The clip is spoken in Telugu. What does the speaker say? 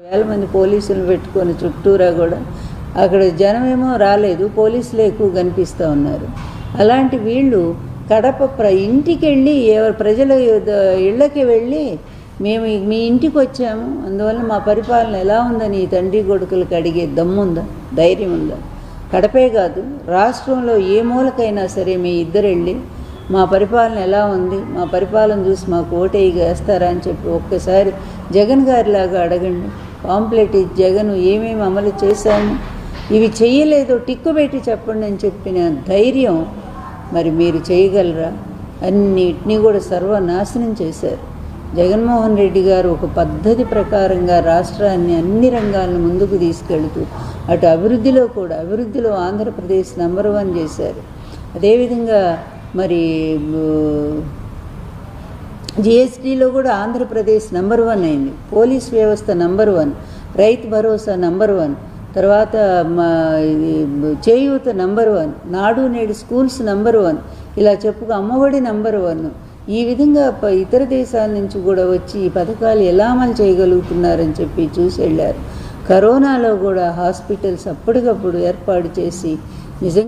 వేల మంది పోలీసులు పెట్టుకొని చుట్టూరా కూడా అక్కడ జనమేమో రాలేదు పోలీసులు ఎక్కువ కనిపిస్తూ ఉన్నారు. అలాంటి వీళ్ళు కడప ప్ర ఇంటికి వెళ్ళి ఎవరు ప్రజల ఇళ్ళకి వెళ్ళి మేము మీ ఇంటికి వచ్చాము. అందువల్ల మా పరిపాలన ఎలా ఉందని ఈ తండ్రి కొడుకులకు అడిగే దమ్ముందా? ధైర్యం ఉందా? కడపే కాదు రాష్ట్రంలో ఏ మూలకైనా సరే మీ ఇద్దరు వెళ్ళి మా పరిపాలన ఎలా ఉంది? మా పరిపాలన చూసి మాకు ఓటేయి వేస్తారా అని చెప్పి ఒక్కసారి జగన్ గారిలాగా అడగండి. పాంప్లెట్ ఇచ్చి జగన్ ఏమేమి అమలు చేశాము ఇవి చేయలేదో టిక్కు పెట్టి చెప్పండి అని చెప్పిన ధైర్యం మరి మీరు చేయగలరా? అన్నిటినీ కూడా సర్వనాశనం చేశారు. జగన్మోహన్ రెడ్డి గారు ఒక పద్ధతి ప్రకారంగా రాష్ట్రాన్ని అన్ని రంగాలను ముందుకు తీసుకెళ్తూ అటు అభివృద్ధిలో కూడా అభివృద్ధిలో ఆంధ్రప్రదేశ్ నెంబర్ వన్ చేశారు. అదేవిధంగా మరి జిఎస్టీలో కూడా ఆంధ్రప్రదేశ్ నంబర్ వన్ అయింది. పోలీస్ వ్యవస్థ number one Rythu Bharosa number one తర్వాత మా చేయూత నంబర్ వన్ నాడు నేడు స్కూల్స్ నంబర్ వన్ ఇలా చెప్పుకు అమ్మఒడి నంబర్ వన్. ఈ విధంగా ఇతర దేశాల నుంచి కూడా వచ్చి ఈ పథకాలు ఎలా అమలు చేయగలుగుతున్నారని చెప్పి చూసి వెళ్ళారు కరోనాలో కూడా హాస్పిటల్స్ అప్పటికప్పుడు ఏర్పాటు చేసి నిజంగా